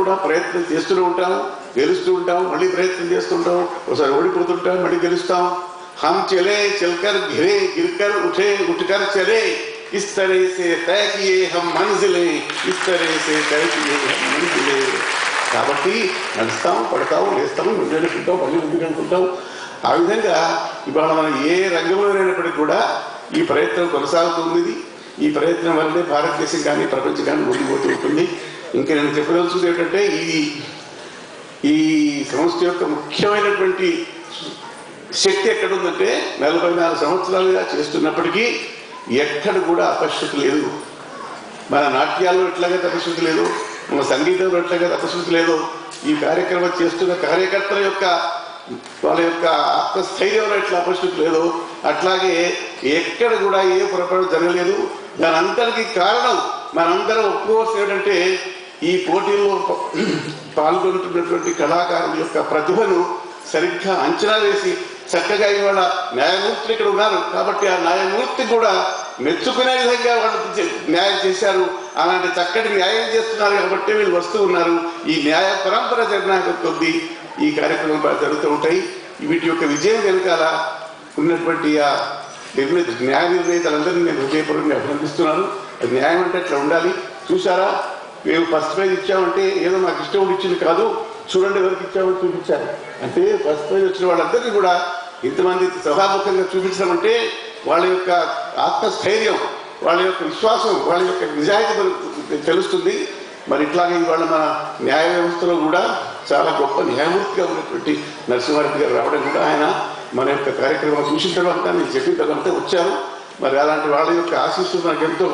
కూడా ప్రయత్నం చేస్తూనే ఉంటాం గెలుస్తూ ఉంటాం మళ్ళీ ప్రయత్నం చేస్తుంటాం ఒకసారి ఓడిపోతుంటాం మళ్ళీ గెలుస్తాం हम चले चलकर घिरे गिरकर उठे उठकर चले इस तरह से तय किए हम मंजिलें इस तरह से तय किए हम मंजिलें కాబట్టి నడుస్తాం పడతాం లేస్తాం ముందుకుంటాం మళ్ళీ ముందుకుంటాం ఆ విధంగా ఇవాళ మనం ఏ రంగంలోనైనప్పటికీ కూడా ఈ ప్రయత్నం కొనసాగుతుంది ఈ ప్రయత్నం వల్లనే భారతదేశం కానీ ప్రపంచం కానీ ముందుకు పోతూ ఉంటుంది ఇంకా నేను చెప్పదలుచుకుంది ఏంటంటే ఈ ఈ సంస్థ యొక్క ముఖ్యమైనటువంటి శక్తి ఎక్కడుందంటే నలభై నాలుగు సంవత్సరాలుగా చేస్తున్నప్పటికీ ఎక్కడ కూడా అపశృతి లేదు. మన నాట్యాల్లో ఎట్లాగా తపశృతి లేదు మన సంగీతంలో ఎట్లాగా తపశృతి లేదు. ఈ కార్యక్రమం చేస్తున్న కార్యకర్తల యొక్క వాళ్ళ యొక్క ఆత్మస్థైర్యంలో ఎట్లా అపశృతి లేదు అట్లాగే ఎక్కడ కూడా ఏ పొరపాటు జరగలేదు. దాని అంతటికి కారణం మనందరం ఒప్పుకోవాల్సి ఏంటంటే ఈ పోటీల్లో పాల్గొంటున్నటువంటి కళాకారుల యొక్క ప్రతిభను సరిగ్గా అంచనా వేసి చక్కగా ఇవాళ న్యాయమూర్తులు ఇక్కడ ఉన్నారు. కాబట్టి ఆ న్యాయమూర్తి కూడా మెచ్చుకునే విధంగా వాళ్ళు న్యాయం చేశారు. అలాంటి చక్కటి న్యాయం చేస్తున్నారు కాబట్టి వీళ్ళు వస్తూ ఉన్నారు. ఈ న్యాయ పరంపర జరిగినాక కొద్ది ఈ కార్యక్రమం జరుగుతూ ఉంటాయి. వీటి యొక్క విజయం వెనకాల ఉన్నటువంటి ఆ నిర్ణయ న్యాయ నిర్ణేతలందరినీ నేను హృదయపూర్వకంగా అభినందిస్తున్నాను. న్యాయం అంటే అట్లా ఉండాలి. చూసారా మేము ఫస్ట్ ప్రైజ్ ఇచ్చామంటే ఏదో నాకు ఇష్టం ఉండి ఇచ్చింది కాదు. చూడండి ఎవరికి ఇచ్చామని చూపించారు. అంటే ఫస్ట్ ప్రైజ్ వచ్చిన వాళ్ళందరికీ కూడా ఇంతమంది సభాముఖంగా చూపించడం వాళ్ళ యొక్క ఆత్మస్థైర్యం వాళ్ళ యొక్క విశ్వాసం వాళ్ళ యొక్క నిజాయితీ తెలుస్తుంది. మరి ఇట్లాగే ఇవాళ మన న్యాయ వ్యవస్థలో కూడా చాలా గొప్ప న్యాయమూర్తిగా ఉన్నటువంటి నరసింహారెడ్డి గారు రావడం కూడా ఆయన మన యొక్క కార్యక్రమం చూసిన తర్వాత నేను చెప్పిన తర్వాత వచ్చారు మరి అలాంటి వాళ్ళ యొక్క ఆశీస్సులు నాకు ఎంతో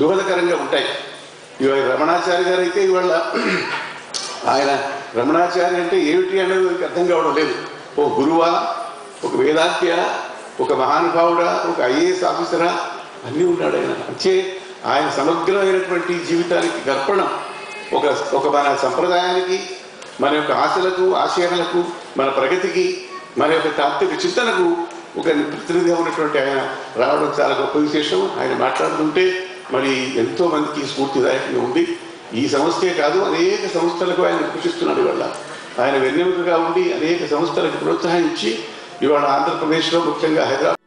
దోహదకరంగా ఉంటాయి. ఇవాళ రమణాచారి గారు అయితే ఇవాళ ఆయన రమణాచారి అంటే ఏమిటి అనేది నాకు అర్థం కావడం లేదు. ఓ గురువా ఒక వేదాంత్య ఒక మహానుభావుడా ఒక ఐఏఎస్ ఆఫీసరా అన్నీ ఉన్నాడు ఆయన. అంటే ఆయన సమగ్రమైనటువంటి జీవితానికి దర్పణం. ఒక ఒక మన సంప్రదాయానికి మన యొక్క ఆశలకు ఆశయాలకు మన ప్రగతికి మన యొక్క తాత్విక చింతనకు ఒక ప్రతినిధిగా ఉన్నటువంటి ఆయన రావడం చాలా గొప్ప విశేషం. ఆయన మాట్లాడుతుంటే మరి ఎంతో మందికి స్ఫూర్తిదాయకంగా ఉంది. ఈ సంస్థే కాదు అనేక సంస్థలకు ఆయన కృషిస్తున్నాడు ఇవాళ. ఆయన వెన్నెముకగా ఉండి అనేక సంస్థలకు ప్రోత్సహించి ఇవాళ ఆంధ్రప్రదేశ్లో ముఖ్యంగా హైదరాబాద్